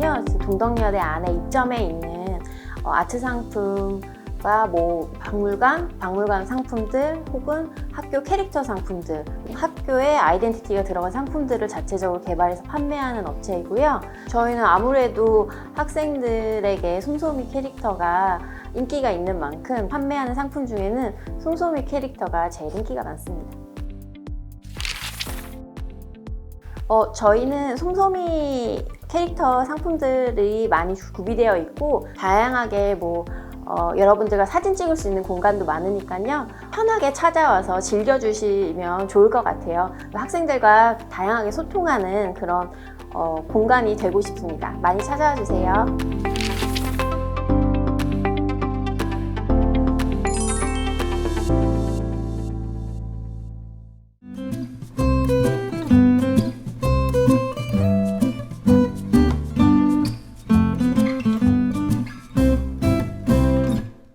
동덕여대 안에 입점해 있는 어, 아트 상품과 뭐 박물관, 박물관 상품들 혹은 학교 캐릭터 상품들, 학교의 아이덴티티가 들어간 상품들을 자체적으로 개발해서 판매하는 업체이고요. 저희는 아무래도 학생들에게 솜솜이 캐릭터가 인기가 있는 만큼 판매하는 상품 중에는 솜솜이 캐릭터가 제일 인기가 많습니다. 어, 저희는 솜솜이 캐릭터 상품들이 많이 구비되어 있고 다양하게 뭐 어, 여러분들과 사진 찍을 수 있는 공간도 많으니까요. 편하게 찾아와서 즐겨주시면 좋을 것 같아요. 학생들과 다양하게 소통하는 그런 어, 공간이 되고 싶습니다. 많이 찾아와 주세요.